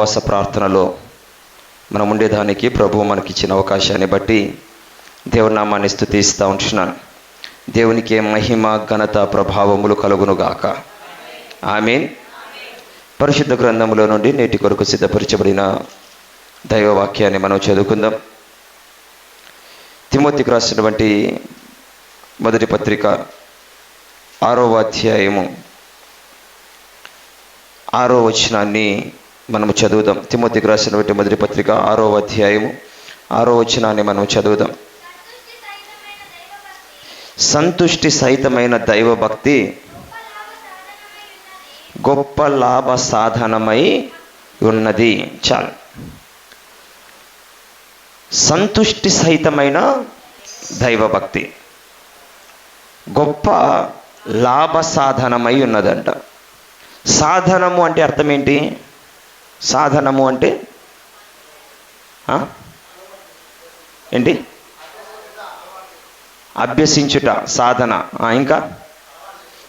ఉపవాస ప్రార్థనలో మనం ఉండేదానికి ప్రభు మనకి ఇచ్చిన అవకాశాన్ని బట్టి దేవుని నామాన్ని స్థుతిస్తూ ఉంటున్నాను. దేవునికి మహిమ ఘనత ప్రభావములు కలుగునుగాక. ఆమె పరిశుద్ధ గ్రంథములో నుండి నేటి కొరకు సిద్ధపరచబడిన దైవవాక్యాన్ని మనం చదువుకుందాం. తిమోతికి రాసినటువంటి మొదటి పత్రిక ఆరో అధ్యాయము ఆరో వచనాన్ని మనము చదువుదాం. తిమోతికి రాసినటువంటి మొదటి పత్రిక ఆరో అధ్యాయము ఆరో వచనాన్ని మనం చదువుదాం. సంతుష్టి సహితమైన దైవభక్తి గొప్ప లాభ సాధనమై ఉన్నది. చాలు. సంతుష్టి సహితమైన దైవభక్తి గొప్ప లాభ సాధనమై ఉన్నదంట. సాధనము అంటే అర్థం ఏంటి? సాధనము అంటే ఏంటి? అభ్యసించుట సాధన. ఇంకా?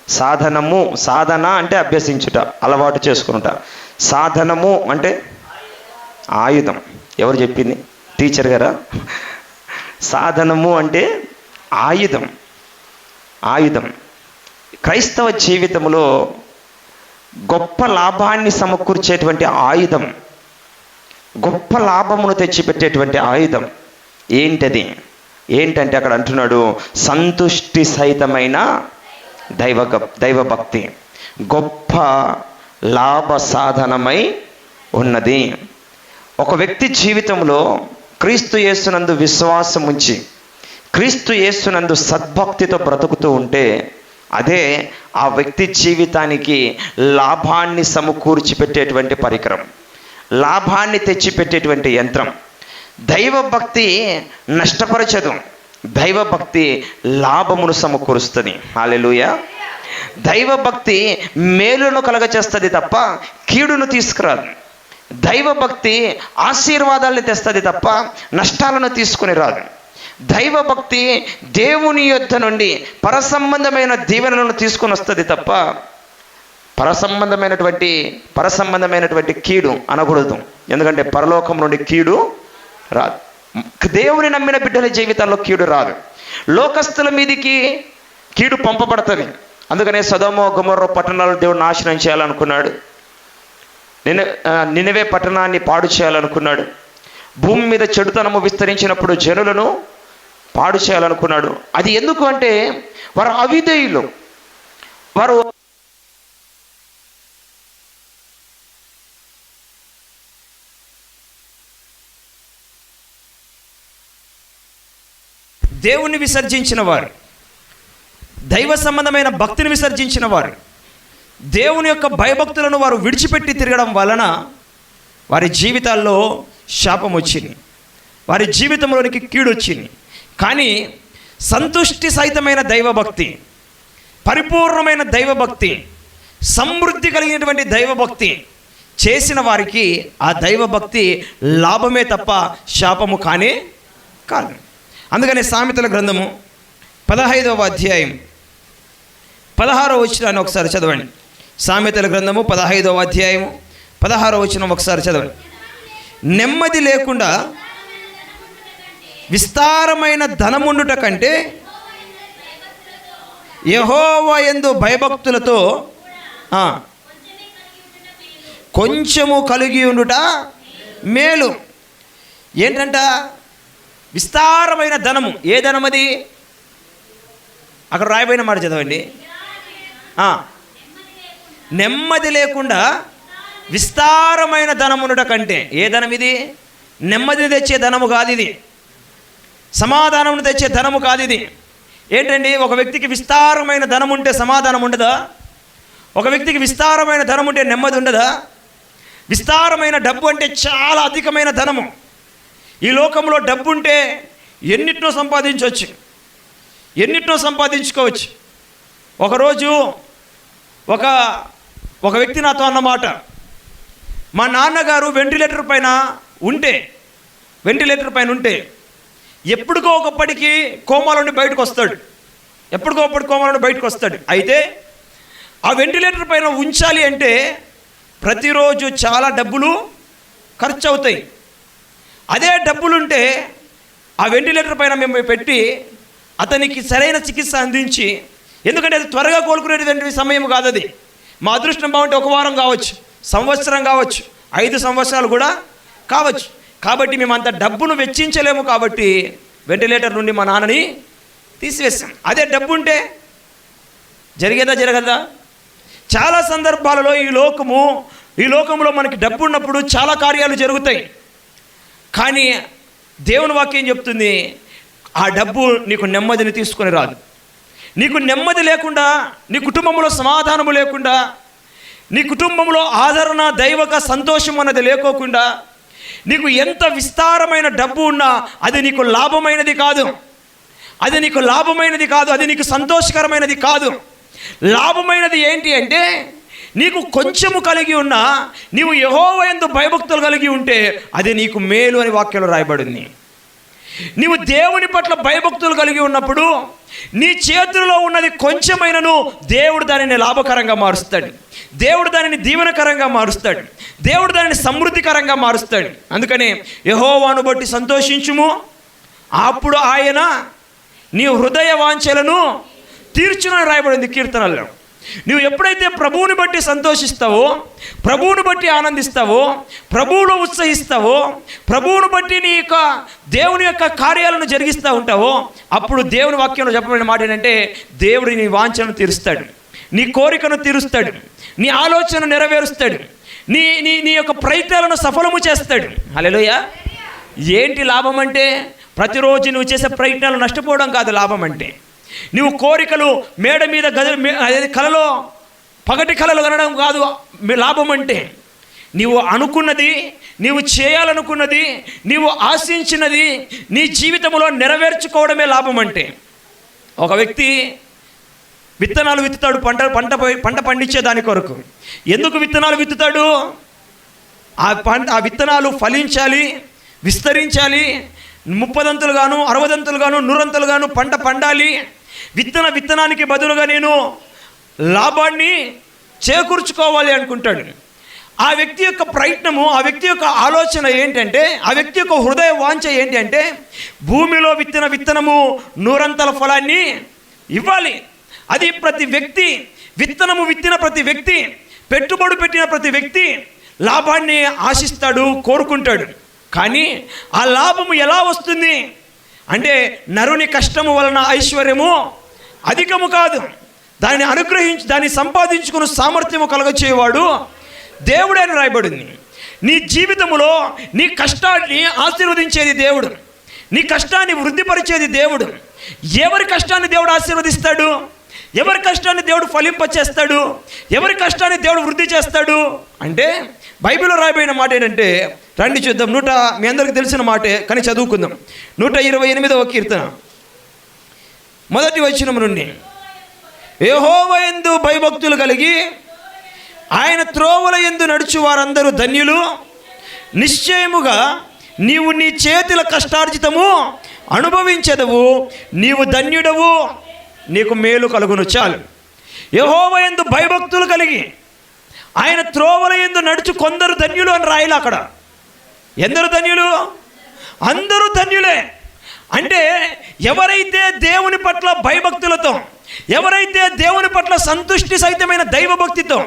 సాధనము సాధన అంటే అభ్యసించుట అలవాటు చేసుకునుట. సాధనము అంటే ఆయుధం. ఎవరు చెప్పింది? టీచర్ గారా? సాధనము అంటే ఆయుధం. ఆయుధం. క్రైస్తవ జీవితంలో గొప్ప లాభాన్ని సమకూర్చేటువంటి ఆయుధం. గొప్ప లాభమును తెచ్చిపెట్టేటువంటి ఆయుధం. ఏంటది? ఏంటంటే అక్కడ అంటున్నాడు సంతుష్టి సహితమైన దైవ దైవభక్తి గొప్ప లాభ సాధనమై ఉన్నది. ఒక వ్యక్తి జీవితంలో క్రీస్తు యేసునందు విశ్వాసం ఉంచి క్రీస్తు యేసునందు సద్భక్తితో బ్రతుకుతూ ఉంటే అదే ఆ వ్యక్తి జీవితానికి లాభాన్ని సమకూర్చి పెట్టేటువంటి పరికరం లాభాన్ని తెచ్చిపెట్టేటువంటి యంత్రం. దైవభక్తి నష్టపరచదు. దైవభక్తి లాభమును సమకూరుస్తుంది. హాలెలుయ దైవభక్తి మేలును కలగచేస్తుంది తప్ప కీడును తీసుకురాదు. దైవభక్తి ఆశీర్వాదాలను తెస్తుంది తప్ప నష్టాలను తీసుకుని రాదు. దైవభక్తి దేవుని యొద్ద నుండి పరసంబంధమైన దీవెనలను తీసుకొని వస్తుంది తప్ప పరసంబంధమైనటువంటి పరసంబంధమైనటువంటి కీడు అనకూడదు. ఎందుకంటే పరలోకం నుండి కీడు రాదు. దేవుని నమ్మిన బిడ్డల జీవితాల్లో కీడు రాదు. లోకస్తుల మీదికి కీడు పంపబడుతుంది. అందుకనే సదోమో గుమర్రో పట్టణాలు దేవుడు నాశనం చేయాలనుకున్నాడు. నిన నినవే పట్టణాన్ని పాడు చేయాలనుకున్నాడు. భూమి మీద చెడుతనము విస్తరించినప్పుడు జనులను పాడు చేయాలనుకున్నాడు. అది ఎందుకు అంటే వారు అవిధేయులు. వారు దేవుణ్ణి విసర్జించిన వారు దైవ సంబంధమైన భక్తిని విసర్జించిన వారు దేవుని యొక్క భయభక్తులను వారు విడిచిపెట్టి తిరగడం వలన వారి జీవితాల్లో శాపం వచ్చింది వారి జీవితంలోనికి కీడొచ్చింది. కానీ సంతుష్టి సహితమైన దైవభక్తి పరిపూర్ణమైన దైవభక్తి సమృద్ధి కలిగినటువంటి దైవభక్తి చేసిన వారికి ఆ దైవభక్తి లాభమే తప్ప శాపము కానే కాదు. అందుకని సామెతల గ్రంథము పదహైదవ అధ్యాయం పదహారో వచ్చినాన్ని ఒకసారి చదవండి. సామెతల గ్రంథము పదహైదవ అధ్యాయము పదహారో వచ్చిన ఒకసారి చదవండి. నెమ్మది లేకుండా విస్తారమైన ధనముండుట కంటే యహోవా ఎందు భయభక్తులతో కొంచెము కలిగి ఉండుట మేలు. ఏంటంట? విస్తారమైన ధనము. ఏ ధనం అది అక్కడ రాయబోయిన మాట చదవండి. నెమ్మది లేకుండా విస్తారమైన ధనం ఉండట కంటే. ఏ ధనం ఇది నెమ్మది తెచ్చే ధనము కాదు ఇది. సమాధానం తెచ్చే ధనము కాదు ఇది. ఏంటండి? ఒక వ్యక్తికి విస్తారమైన ధనం ఉంటే సమాధానం ఉండదా? ఒక వ్యక్తికి విస్తారమైన ధనం ఉంటే నెమ్మది ఉండదా? విస్తారమైన డబ్బు అంటే చాలా అధికమైన ధనము. ఈ లోకంలో డబ్బు ఉంటే ఎన్నిటినో సంపాదించవచ్చు. ఎన్నిటినో సంపాదించుకోవచ్చు. ఒకరోజు ఒక ఒక వ్యక్తి నాతో అన్నమాట. మా నాన్నగారు వెంటిలేటర్ పైన ఉంటే వెంటిలేటర్ పైన ఉంటే ఎప్పటికో ఒకప్పటికి కోమాలోని నుండి బయటకు వస్తాడు. ఎప్పటికో ఒకటి కోమాల నుండి బయటకు వస్తాడు. అయితే ఆ వెంటిలేటర్ పైన ఉంచాలి అంటే ప్రతిరోజు చాలా డబ్బులు ఖర్చు అవుతాయి అదే డబ్బులుంటే ఆ వెంటిలేటర్ పైన మేము పెట్టి అతనికి సరైన చికిత్స అందించి ఎందుకంటే అది త్వరగా కోలుకునేటువంటి సమయం కాదు అది. మా అదృష్టం బాగుంటే ఒక వారం కావచ్చు సంవత్సరం కావచ్చు ఐదు సంవత్సరాలు కూడా కావచ్చు. కాబట్టి మేము అంత డబ్బును వెచ్చించలేము కాబట్టి వెంటిలేటర్ నుండి మా నాన్నని తీసివేసాం అదే డబ్బు ఉంటే జరిగేదా జరగదా? చాలా సందర్భాలలో ఈ లోకము ఈ లోకంలో మనకి డబ్బు ఉన్నప్పుడు చాలా కార్యాలు జరుగుతాయి. కానీ దేవుని వాక్యం చెప్తుంది ఆ డబ్బు నీకు నెమ్మదిని తీసుకొని రాదు. నీకు నెమ్మది లేకుండా నీ కుటుంబంలో సమాధానము లేకుండా నీ కుటుంబంలో ఆదరణ దైవక సంతోషం అన్నది లేకోకుండా నీకు ఎంత విస్తారమైన డబ్బు ఉన్నా అది నీకు లాభమైనది కాదు. అది నీకు లాభమైనది కాదు. అది నీకు సంతోషకరమైనది కాదు. లాభమైనది ఏంటి అంటే నీకు కొంచెము కలిగి ఉన్నా నీవు యహోవయందు భయభక్తులు కలిగి ఉంటే అది నీకు మేలు అని వాక్యంలో రాయబడింది. నీవు దేవుని పట్ల భయభక్తులు కలిగి ఉన్నప్పుడు నీ చేతుల్లో ఉన్నది కొంచెమైనను దేవుడు దానిని లాభకరంగా మారుస్తాడు. దేవుడు దానిని దీవెనకరంగా మారుస్తాడు. దేవుడు దానిని సమృద్ధికరంగా మారుస్తాడు. అందుకని యహోవాను బట్టి సంతోషించుము. అప్పుడు ఆయన నీ హృదయ వాంఛలను తీర్చునని రాయబడింది కీర్తనల్లో. నువ్వు ఎప్పుడైతే ప్రభువుని బట్టి సంతోషిస్తావో ప్రభువుని బట్టి ఆనందిస్తావో ప్రభువులో ఉత్సహిస్తావో ప్రభువుని బట్టి నీ యొక్క దేవుని యొక్క కార్యాలను జరిగిస్తూ ఉంటావో అప్పుడు దేవుని వాక్యంలో చెప్పబడిన మాట ఏంటంటే దేవుడు నీ వాంఛను తీరుస్తాడు. నీ కోరికను తీరుస్తాడు. నీ ఆలోచన నెరవేరుస్తాడు. నీ నీ నీ యొక్క ప్రయత్నాలను సఫలము చేస్తాడు. అలెలోయ ఏంటి లాభం అంటే ప్రతిరోజు నువ్వు చేసే ప్రయత్నాలు నష్టపోవడం కాదు లాభం అంటే. నువ్వు కోరికలు మేడ మీద గది మే- అదే కలలో పగటి కళలు కనడం కాదు లాభం అంటే. నీవు అనుకున్నది నీవు చేయాలనుకున్నది నీవు ఆశించినది నీ జీవితంలో నెరవేర్చుకోవడమే లాభం అంటే. ఒక వ్యక్తి విత్తనాలు విత్తుతాడు పంట పంట పంట పండించే దాని కొరకు. ఎందుకు విత్తనాలు విత్తుతాడు? ఆ పంట ఆ విత్తనాలు ఫలించాలి విస్తరించాలి ముప్పదంతులుగాను అరవదంతులుగాను నూరంతులుగాను పంట పండాలి. విత్తన విత్తనానికి బదులుగా నేను లాభాన్ని చేకూర్చుకోవాలి అనుకుంటాడు. ఆ వ్యక్తి యొక్క ప్రయత్నము ఆ వ్యక్తి యొక్క ఆలోచన ఏంటంటే ఆ వ్యక్తి యొక్క హృదయ వాంఛ ఏంటంటే భూమిలో విత్తన విత్తనము నూరంతల ఫలాన్ని ఇవ్వాలి. అది ప్రతి వ్యక్తి విత్తనము విత్తిన ప్రతి వ్యక్తి పెట్టుబడి పెట్టిన ప్రతి వ్యక్తి లాభాన్ని ఆశిస్తాడు కోరుకుంటాడు. కానీ ఆ లాభము ఎలా వస్తుంది? అంటే నరుని కష్టము వలన ఐశ్వర్యము అధికము కాదు. దాన్ని అనుగ్రహించి దాన్ని సంపాదించుకున్న సామర్థ్యము కలగచేవాడు దేవుడే అని రాయబడింది. నీ జీవితంలో నీ కష్టాన్ని ఆశీర్వదించేది దేవుడు. నీ కష్టాన్ని వృద్ధిపరిచేది దేవుడు. ఎవరి కష్టాన్ని దేవుడు ఆశీర్వదిస్తాడు? ఎవరి కష్టాన్ని దేవుడు ఫలింపచేస్తాడు? ఎవరి కష్టాన్ని దేవుడు వృద్ధి చేస్తాడు? అంటే బైబిల్లో రాయబడిన మాట ఏంటంటే రండి చూద్దాం నూట మీ అందరికి తెలిసిన మాటే కానీ చదువుకుందాం. నూట ఇరవై ఎనిమిదవ కీర్తన. మొదటి వచ్చిన నుండి. ఏహోవ ఎందు భయభక్తులు కలిగి ఆయన త్రోవల ఎందు నడుచు వారందరూ ధన్యులు. నిశ్చయముగా నీవు నీ చేతుల కష్టార్జితము అనుభవించదవు నీవు ధన్యుడవు. నీకు మేలు కలుగును చాలు. యహోవ ఎందు భయభక్తులు కలిగి ఆయన త్రోవల ఎందు నడుచు కొందరు ధన్యులు అని రాయలు అక్కడ. ఎందరు ధన్యులు? అందరూ ధన్యులే. అంటే ఎవరైతే దేవుని పట్ల భయభక్తులతో ఎవరైతే దేవుని పట్ల సంతుష్టి సహితమైన దైవభక్తితో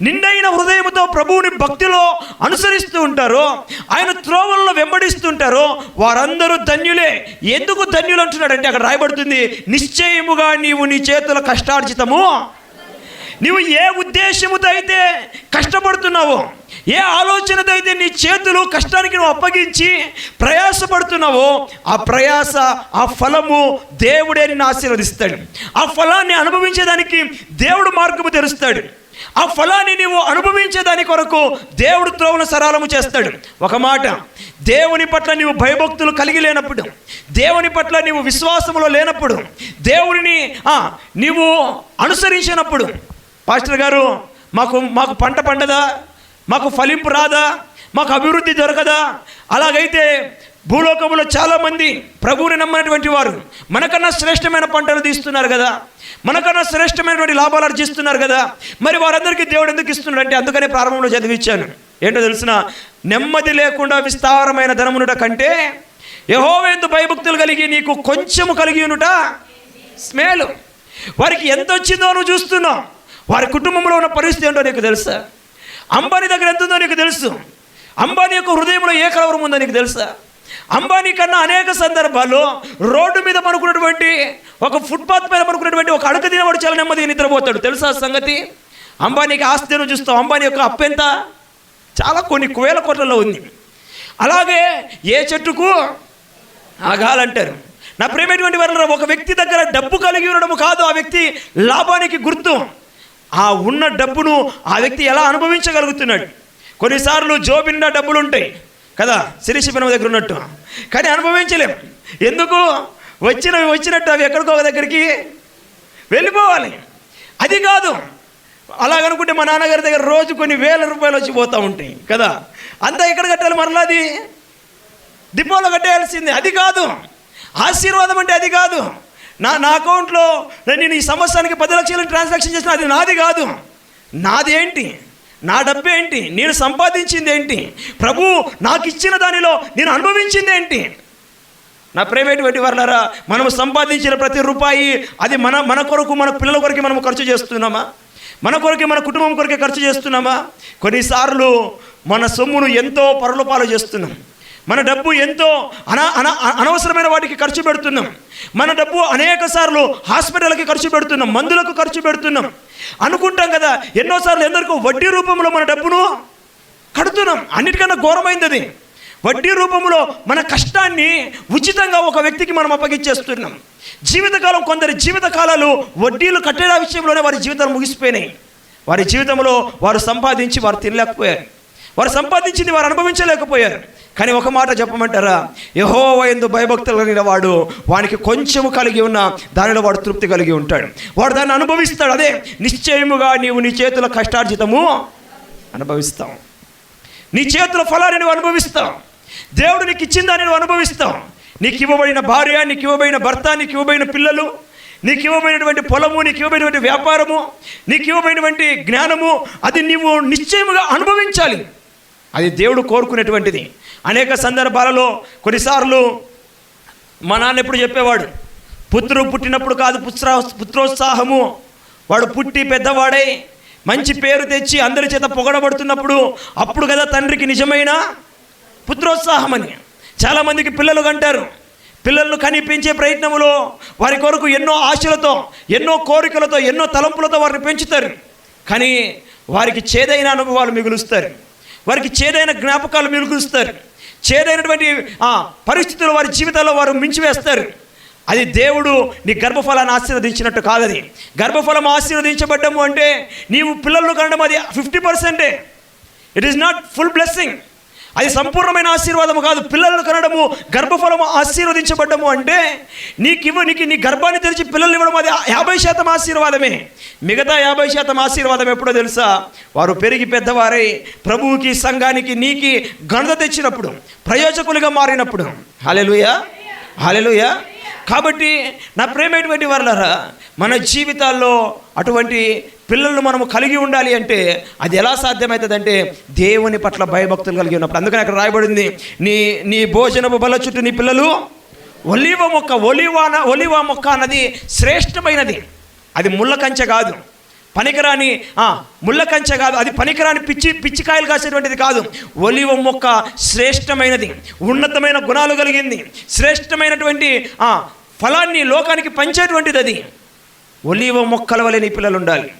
నిండైన హృదయముతో ప్రభువుని భక్తిలో అనుసరిస్తూ ఉంటారో ఆయన త్రోవల్లో వెంబడిస్తుంటారో వారందరూ ధన్యులే. ఎందుకు ధన్యులు అంటున్నాడంటే అక్కడ రాయబడుతుంది నిశ్చయముగా నీవు నీ చేతుల కష్టార్జితము నీవు ఏ ఉద్దేశముతో అయితే కష్టపడుతున్నావో ఏ ఆలోచనతో అయితే నీ చేతులు కష్టానికి నువ్వు అప్పగించి ప్రయాసపడుతున్నావో ఆ ప్రయాస ఆ ఫలము దేవుడే నిన్ను ఆశీర్వదిస్తాడు. ఆ ఫలాన్ని అనుభవించేదానికి దేవుడు మార్గము తెరుస్తాడు. ఆ ఫలాన్ని నీవు అనుభవించేదాని కొరకు దేవుడు త్రోవను సరళము చేస్తాడు. ఒక మాట దేవుని పట్ల నీవు భయభక్తులు కలిగి లేనప్పుడు దేవుని పట్ల నీవు విశ్వాసములో లేనప్పుడు దేవుడిని నీవు అనుసరించినప్పుడు పాస్టర్ గారు మాకు మాకు పంట పండదా? మాకు ఫలింపు రాదా? మాకు అభివృద్ధి దొరకదా? అలాగైతే భూలోకంలో చాలామంది ప్రభువుని నమ్మినటువంటి వారు మనకన్నా శ్రేష్టమైన పంటలు తీస్తున్నారు కదా. మనకన్నా శ్రేష్టమైనటువంటి లాభాలు ఆర్జిస్తున్నారు కదా. మరి వారందరికీ దేవుడు ఎందుకు ఇస్తున్నాడు అంటే అందుకనే ప్రారంభంలో చదివించాను. ఏంటో తెలిసిన? నెమ్మది లేకుండా విస్తారమైన ధనమునుట కంటే యహోవేందు భయభక్తులు కలిగి నీకు కొంచెము కలిగి ఉనుట స్మేలు. వారికి ఎంత వచ్చిందో నువ్వు చూస్తున్నావు. వారి కుటుంబంలో ఉన్న పరిస్థితి ఏంటో నీకు తెలుసా? అంబానీ దగ్గర ఎంత ఉందో నీకు తెలుసు. అంబానీ యొక్క హృదయంలో ఏ కలవరం ఉందో నీకు తెలుసా? అంబానీ కన్నా అనేక సందర్భాల్లో రోడ్డు మీద పనుకున్నటువంటి ఒక ఫుట్పాత్ మీద పనుకున్నటువంటి ఒక అడక తినవాడు చాలా నెమ్మదిగా నిద్రపోతాడు. తెలుసా సంగతి? అంబానీకి ఆస్తి చూస్తాం. చూస్తావు అంబానీ యొక్క అప్పెంత చాలా కొన్ని వేల కోట్లలో ఉంది. అలాగే ఏ చెట్టుకు? ఆగాలంటారు నా ప్రేమటువంటి వారు ఒక వ్యక్తి దగ్గర డబ్బు కలిగి ఉండడం కాదు. ఆ వ్యక్తి లాభానికి గుర్తు. ఆ ఉన్న డబ్బును ఆ వ్యక్తి ఎలా అనుభవించగలుగుతున్నాడు? కొన్నిసార్లు జోబి డబ్బులు ఉంటాయి కదా శిరీషిపనం దగ్గర ఉన్నట్టు. కానీ అనుభవించలేం. ఎందుకు? వచ్చినవి వచ్చినట్టు అవి ఎక్కడికో ఒక దగ్గరికి వెళ్ళిపోవాలి. అది కాదు. అలాగనుకుంటే మా నాన్నగారి దగ్గర రోజు కొన్ని వేల రూపాయలు వచ్చి పోతూ ఉంటాయి కదా. అంతా ఎక్కడ కట్టాలి మరలా అది? డిపోలో కట్టేయాల్సిందే. అది కాదు. ఆశీర్వాదం అంటే అది కాదు. నా నా అకౌంట్లో నేను ఈ సంవత్సరానికి పది లక్షలు ట్రాన్సాక్షన్ చేసిన అది నాది కాదు. నాది ఏంటి? నా డబ్బు ఏంటి? నేను సంపాదించింది ఏంటి? ప్రభు నాకు ఇచ్చిన దానిలో నేను అనుభవించింది ఏంటి? నా ప్రైవేట్ వంటి వర్లరా మనం సంపాదించిన ప్రతి రూపాయి అది మన మన కొరకు మన పిల్లల కొరకు మనం ఖర్చు చేస్తున్నామా? మన కొరకే మన కుటుంబం కొరకే ఖర్చు చేస్తున్నామా? కొన్నిసార్లు మన సొమ్మును ఎంతో పరులపాలు చేస్తున్నాం. మన డబ్బు ఎంతో అనా అన అనవసరమైన వాటికి ఖర్చు పెడుతున్నాం. మన డబ్బు అనేక సార్లు హాస్పిటల్కి ఖర్చు పెడుతున్నాం మందులకు ఖర్చు పెడుతున్నాం. అనుకుంటాం కదా ఎన్నోసార్లు ఎందరికో వడ్డీ రూపంలో మన డబ్బును కడుతున్నాం. అన్నిటికన్నా ఘోరమైంది అది. వడ్డీ రూపంలో మన కష్టాన్ని ఉచితంగా ఒక వ్యక్తికి మనం అప్పగించేస్తున్నాం. జీవితకాలం కొందరి జీవితకాలాలు వడ్డీలు కట్టేలా విషయంలోనే వారి జీవితాలు ముగిసిపోయినాయి. వారి జీవితంలో వారు సంపాదించి వారు తినలేకపోయారు. వారు సంపాదించింది వారు అనుభవించలేకపోయారు. కానీ ఒక మాట చెప్పమంటారా? యహోవ ఎందు భయభక్తులు కలిగిన వాడు వానికి కొంచెము కలిగి ఉన్న దానిలో వాడు తృప్తి కలిగి ఉంటాడు. వాడు దాన్ని అనుభవిస్తాడు. అదే నిశ్చయముగా నీవు నీ చేతుల కష్టార్జితము అనుభవిస్తాం నీ చేతుల ఫలాన్ని నువ్వు అనుభవిస్తావు. దేవుడు నీకు ఇచ్చిందని నువ్వు అనుభవిస్తావు. నీకు ఇవ్వబడిన భార్య నీకు ఇవ్వబడిన భర్త నీకు ఇవ్వబడిన పిల్లలు నీకు ఇవ్వబడినటువంటి పొలము నీకు ఇవ్వబడినటువంటి వ్యాపారము నీకు ఇవ్వబడినటువంటి జ్ఞానము అది నీవు నిశ్చయముగా అనుభవించాలి. అది దేవుడు కోరుకునేటువంటిది. అనేక సందర్భాలలో కొన్నిసార్లు మా నాన్న ఎప్పుడు చెప్పేవాడు పుత్రుడు పుట్టినప్పుడు కాదు పుత్ర పుత్రోత్సాహము. వాడు పుట్టి పెద్దవాడై మంచి పేరు తెచ్చి అందరి చేత పొగడబడుతున్నప్పుడు అప్పుడు కదా తండ్రికి నిజమైన పుత్రోత్సాహం అని. చాలామందికి పిల్లలు కంటారు. పిల్లలను కనిపించే ప్రయత్నములో ప్రయత్నంలో వారి కొరకు ఎన్నో ఆశలతో ఎన్నో కోరికలతో ఎన్నో తలంపులతో వారిని పెంచుతారు. కానీ వారికి చేదైన అనుభవాలు మిగులుస్తారు. వారికి చేదైన జ్ఞాపకాలు మిలుగుస్తారు చేదైనటువంటి పరిస్థితులు వారి జీవితాల్లో వారు మించివేస్తారు. అది దేవుడు నీ గర్భఫలాన్ని ఆశీర్వదించినట్టు కాదది గర్భఫలం ఆశీర్వదించబడ్డము అంటే నీవు పిల్లలను కనడం అది ఫిఫ్టీ పర్సెంటే it is not full blessing అది సంపూర్ణమైన ఆశీర్వాదము కాదు. పిల్లలను కనడము గర్భఫలము ఆశీర్వదించబడ్డము అంటే నీకు ఇవ్వ నీకు నీ గర్భాన్ని తెరిచి పిల్లలు ఇవ్వడం అది యాభై శాతం ఆశీర్వాదమే. మిగతా యాభై శాతం ఆశీర్వాదం ఎప్పుడో తెలుసా? వారు పెరిగి పెద్దవారై ప్రభువుకి సంఘానికి నీకి ఘనత తెచ్చినప్పుడు ప్రయోజకులుగా మారినప్పుడు. హాలెలుయా హాలెలుయా కాబట్టి నా ప్రేమైనటువంటి వాళ్ళరా మన జీవితాల్లో అటువంటి పిల్లలను మనము కలిగి ఉండాలి అంటే అది ఎలా సాధ్యమవుతుందంటే దేవుని పట్ల భయభక్తులు కలిగి ఉన్నప్పుడు. అందుకని అక్కడ రాయబడింది నీ నీ భోజనపు బల చుట్టూ నీ పిల్లలు ఒలివ మొక్క ఒలివాన ఒలివ మొక్క అన్నది శ్రేష్టమైనది. అది ముళ్ళ కంచె కాదు. పనికిరాని ఆ, ముళ్ళ కంచె కాదు. అది పనికిరాని పిచ్చి పిచ్చికాయలు కాసేటువంటిది కాదు. ఒలివ మొక్క శ్రేష్టమైనది. ఉన్నతమైన గుణాలు కలిగింది. శ్రేష్టమైనటువంటి ఫలాన్ని లోకానికి పంచేటువంటిది అది. ఒలివ మొక్కల వలె నీ పిల్లలు ఉండాలి.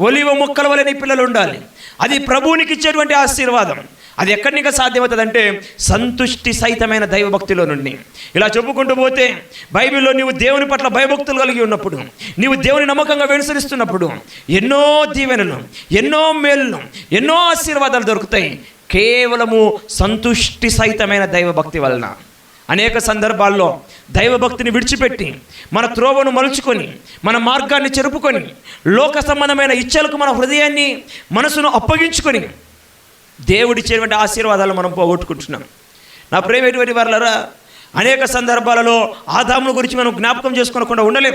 ఒలివ మొక్కల వలె నీ పిల్లలు ఉండాలి. అది ప్రభువునికి ఇచ్చేటువంటి ఆశీర్వాదం. అది ఎక్కడి నుంచి సాధ్యమవుతుందంటే సంతుష్టి సహితమైన దైవభక్తిలో నుండి. ఇలా చెప్పుకుంటూ పోతే బైబిల్లో నీవు దేవుని పట్ల భయభక్తులు కలిగి ఉన్నప్పుడు నీవు దేవుని నమ్మకంగా వెనుసరిస్తున్నప్పుడు ఎన్నో దీవెనలు ఎన్నో మేలులు ఎన్నో ఆశీర్వాదాలు దొరుకుతాయి. కేవలము సంతుష్టి సహితమైన దైవభక్తి వలన. అనేక సందర్భాల్లో దైవభక్తిని విడిచిపెట్టి మన త్రోవను మలుచుకొని మన మార్గాన్ని చెరుపుకొని లోక సంబంధమైన ఇచ్చలకు మన హృదయాన్ని మనసును అప్పగించుకొని దేవుడిచ్చేటువంటి ఆశీర్వాదాలు మనం పోగొట్టుకుంటున్నాం. నా ప్రేమటువంటి వాళ్ళరా అనేక సందర్భాలలో ఆదాముల గురించి మనం జ్ఞాపకం చేసుకోకుండా ఉండలేం.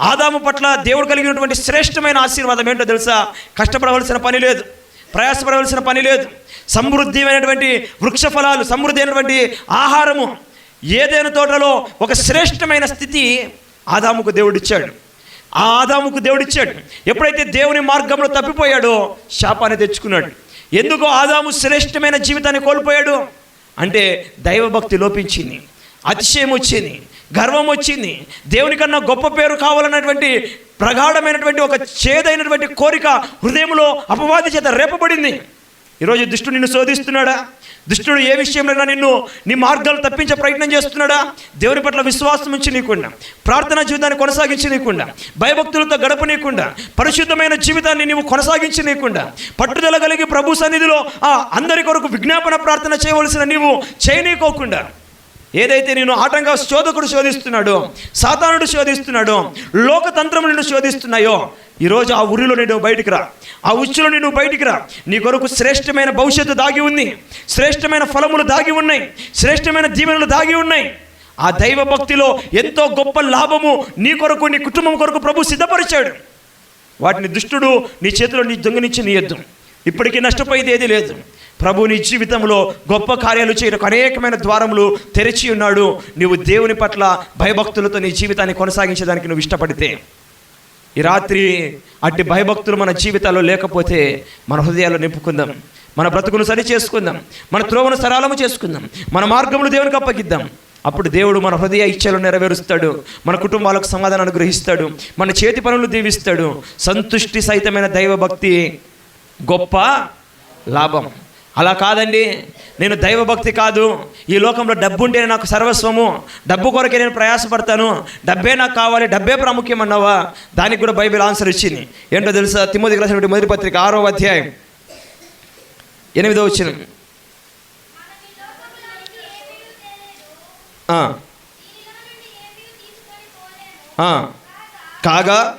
ఆదాము పట్ల దేవుడు కలిగినటువంటి శ్రేష్టమైన ఆశీర్వాదం ఏంటో తెలుసా? కష్టపడవలసిన పని లేదు. ప్రయాసపడవలసిన పని లేదు. సమృద్ధి అయినటువంటి వృక్ష ఫలాలు సమృద్ధి అయినటువంటి ఆహారము. ఏదైనా తోటలో ఒక శ్రేష్టమైన స్థితి ఆదాముకు దేవుడిచ్చాడు. ఆ ఆదాముకు దేవుడిచ్చాడు. ఎప్పుడైతే దేవుని మార్గంలో తప్పిపోయాడో శాపాన్ని తెచ్చుకున్నాడు. ఎందుకు ఆదాము శ్రేష్టమైన జీవితాన్ని కోల్పోయాడు? అంటే దైవభక్తి లోపించింది. అతిశయం వచ్చింది. గర్వం వచ్చింది. దేవుని కన్నా గొప్ప పేరు కావాలన్నటువంటి ప్రగాఢమైనటువంటి ఒక చేదైనటువంటి కోరిక హృదయంలో అపవాది చేత రేపబడింది. ఈరోజు దుష్టుడు నిన్ను శోధిస్తున్నాడా? దుష్టుడు ఏ విషయంలో నిన్ను నీ మార్గాలు తప్పించే ప్రయత్నం చేస్తున్నాడా? దేవుని పట్ల విశ్వాసం ఉంచి నీకుండా ప్రార్థనా జీవితాన్ని కొనసాగించి నీకుండా భయభక్తులతో గడపనీయకుండా పరిశుద్ధమైన జీవితాన్ని నీవు కొనసాగించి నీకుండా పట్టుదల కలిగి ప్రభు సన్నిధిలో ఆ అందరి కొరకు విజ్ఞాపన ప్రార్థన చేయవలసిన నీవు చేయనీకోకుండా ఏదైతే నేను ఆటంగా శోధకుడు శోధిస్తున్నాడో సాతానుడు శోధిస్తున్నాడో లోకతంత్రములు నిన్ను శోధిస్తున్నాయో ఈరోజు ఆ ఉరిలో నేను బయటికి రా. ఆ ఉచ్చులో నేను బయటికి రా. నీ కొరకు శ్రేష్టమైన భవిష్యత్తు దాగి ఉంది శ్రేష్టమైన ఫలములు దాగి ఉన్నాయి. శ్రేష్టమైన దీవెనలు దాగి ఉన్నాయి. ఆ దైవ భక్తిలో ఎంతో గొప్ప లాభము నీ కొరకు నీ కుటుంబం కొరకు ప్రభు సిద్ధపరిచాడు. వాటిని దుష్టుడు నీ చేతిలో నీ దొంగనిచ్చి నీ ఎద్దు ఇప్పటికీ నష్టపోయేది ఏది లేదు. ప్రభు నీ జీవితంలో గొప్ప కార్యాలు చేయడానికి అనేకమైన ద్వారములు తెరిచి ఉన్నాడు. నువ్వు దేవుని పట్ల భయభక్తులతో నీ జీవితాన్ని కొనసాగించడానికి నువ్వు ఇష్టపడితే ఈ రాత్రి అట్టి భయభక్తులు మన జీవితాల్లో లేకపోతే మన హృదయాలు నింపుకుందాం. మన బ్రతుకును సరి చేసుకుందాం. మన త్రోవను సరళము చేసుకుందాం. మన మార్గములు దేవునికి అప్పగిద్దాం. అప్పుడు దేవుడు మన హృదయ ఇచ్చలు నెరవేరుస్తాడు. మన కుటుంబాలకు సమాధానం అనుగ్రహిస్తాడు మన చేతి పనులు దీవిస్తాడు. సంతుష్టి సహితమైన దైవభక్తి గొప్ప లాభం. అలా కాదండి నేను దైవభక్తి కాదు. ఈ లోకంలో డబ్బు ఉంటే నాకు సర్వస్వము. డబ్బు కొరకే నేను ప్రయాసపడతాను. డబ్బే నాకు కావాలి డబ్బే ప్రాముఖ్యం అన్నావా? దానికి కూడా బైబిల్ ఆన్సర్ ఇచ్చింది. ఏంటో తెలుసా? తిమ్మదికి రాసినటువంటి మొదటి పత్రిక ఆరో అధ్యాయం. ఎనిమిదో వచ్చిన. కాగా?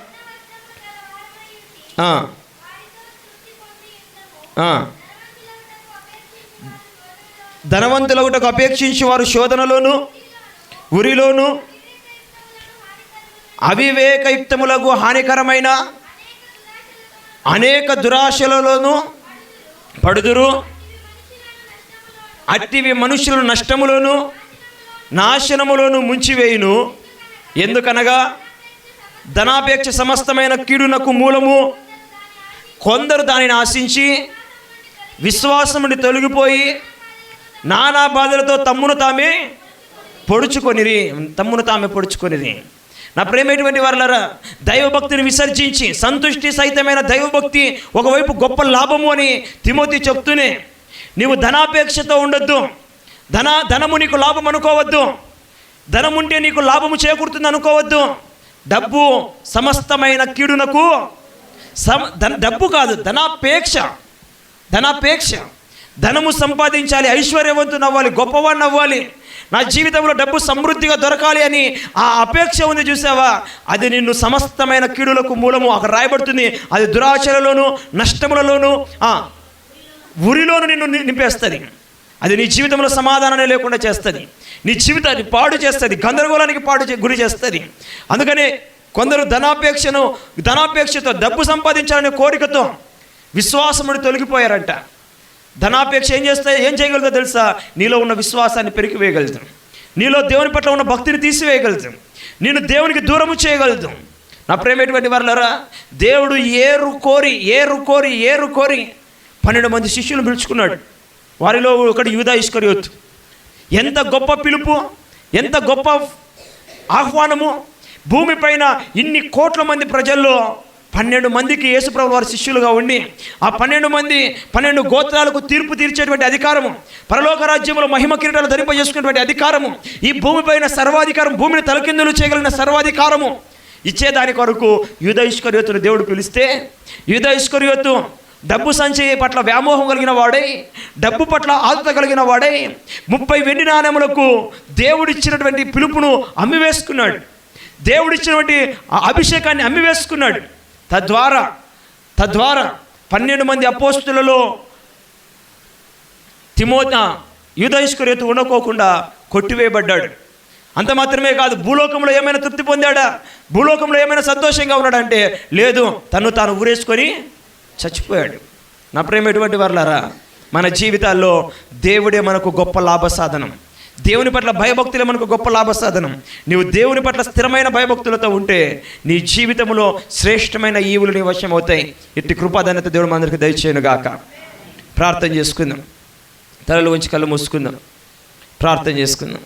ఆ. ధనవంతుల ధనవంతులగుటకు అపేక్షించి వారు శోధనలోను ఉరిలోను అవివేకయుక్తములకు హానికరమైన అనేక దురాశలలోను పడుదురు. అట్టివి మనుషుల నష్టములోను నాశనములోను ముంచివేయును. ఎందుకనగా ధనాపేక్ష సమస్తమైన కీడునకు మూలము కొందరు దానిని ఆశించి విశ్వాసముని తొలగిపోయి నానా బాధలతో తమ్మును తామే పొడుచుకొనిరి తమ్మును తామే పొడుచుకొనిరి. నా ప్రేమైనటువంటి వారులరా దైవభక్తిని విసర్జించి సంతుష్టి సహితమైన దైవభక్తి ఒకవైపు గొప్ప లాభము అని తిమోతి చెప్తూనే నీవు ధనాపేక్షతో ఉండొద్దు. ధన ధనము నీకు లాభం అనుకోవద్దు. ధనం ఉంటే నీకు లాభము చేకూరుతుంది అనుకోవద్దు. డబ్బు సమస్తమైన కీడునకు సమ ధన డబ్బు కాదు ధనాపేక్ష. ధనాపేక్ష. ధనము సంపాదించాలి ఐశ్వర్యవంతుని అవ్వాలి గొప్పవాడిని అవ్వాలి నా జీవితంలో డబ్బు సమృద్ధిగా దొరకాలి అని ఆ అపేక్ష ఉంది చూసావా? అది నిన్ను సమస్తమైన కీడులకు మూలము. అక్కడ రాయబడుతుంది అది దురాచరలోను నష్టములలోను ఉరిలోను నిన్ను నింపేస్తుంది. అది నీ జీవితంలో సమాధానమే లేకుండా చేస్తుంది. నీ జీవితాన్ని పాడు చేస్తుంది గందరగోళానికి పాడు చే- గురి చేస్తుంది. అందుకని కొందరు ధనాపేక్షను ధనాపేక్షతో డబ్బు సంపాదించాలనే కోరికతో విశ్వాసముడు తొలగిపోయారంట. ధనాపేక్ష ఏం చేస్తే ఏం చేయగలుగుతా తెలుసా? నీలో ఉన్న విశ్వాసాన్ని పెరిగివేయగలుగుతాం. నీలో దేవుని పట్ల ఉన్న భక్తిని తీసివేయగలుగుతాం. నేను దేవునికి దూరము చేయగలుగుతాం. నా ప్రేమేటువంటి వారులరా? దేవుడు ఏరు కోరి ఏరు కోరి ఏరు కోరి పన్నెండు మంది శిష్యులను పిలుచుకున్నాడు. వారిలో ఒకటి యూదా ఇస్కరియోతు. ఎంత గొప్ప పిలుపు ఎంత గొప్ప ఆహ్వానము. భూమిపైన ఇన్ని కోట్ల మంది ప్రజల్లో పన్నెండు మందికి యేసుప్రభు వారి శిష్యులుగా ఉండి ఆ పన్నెండు మంది పన్నెండు గోత్రాలకు తీర్పు తీర్చేటువంటి అధికారము పరలోక రాజ్యంలో మహిమ కిరీటాలు ధరింపజేసుకునేటువంటి అధికారము ఈ భూమిపైన సర్వాధికారం భూమిని తలకిందులు చేయగలిగిన సర్వాధికారము ఇచ్చేదాని కొరకు యూద దేవుడు పిలిస్తే యూద డబ్బు సంచి పట్ల వ్యామోహం కలిగిన వాడై డబ్బు పట్ల ఆదుత కలిగిన వాడై ముప్పై వెండి నాణ్యములకు దేవుడిచ్చినటువంటి పిలుపును అమ్మివేసుకున్నాడు. దేవుడిచ్చినటువంటి ఆ అభిషేకాన్ని అమ్మివేసుకున్నాడు. తద్వారా తద్వారా పన్నెండు మంది అపోస్తులలో తిమోత యూదయిష్కరేతు ఉండకోకుండా కొట్టివేయబడ్డాడు. అంత మాత్రమే కాదు భూలోకంలో ఏమైనా తృప్తి పొందాడా? భూలోకంలో ఏమైనా సంతోషంగా ఉన్నాడంటే లేదు తను తాను ఊరేసుకొని చచ్చిపోయాడు. నా ప్రేమ ఎటువంటి వర్లారా? మన జీవితాల్లో దేవుడే మనకు గొప్ప లాభ సాధనం దేవుని పట్ల భయభక్తులే మనకు గొప్ప లాభ సాధనం నీవు దేవుని పట్ల స్థిరమైన భయభక్తులతో ఉంటే నీ జీవితంలో శ్రేష్టమైన ఈవులు నీ వశం అవుతాయి. ఇట్టి కృపాధాన్యత దేవుడు మనందరికి దయచేయను గాక. ప్రార్థన చేసుకుందాం. తలలు ఉంచి కళ్ళు మూసుకుందాం. ప్రార్థన చేసుకుందాం.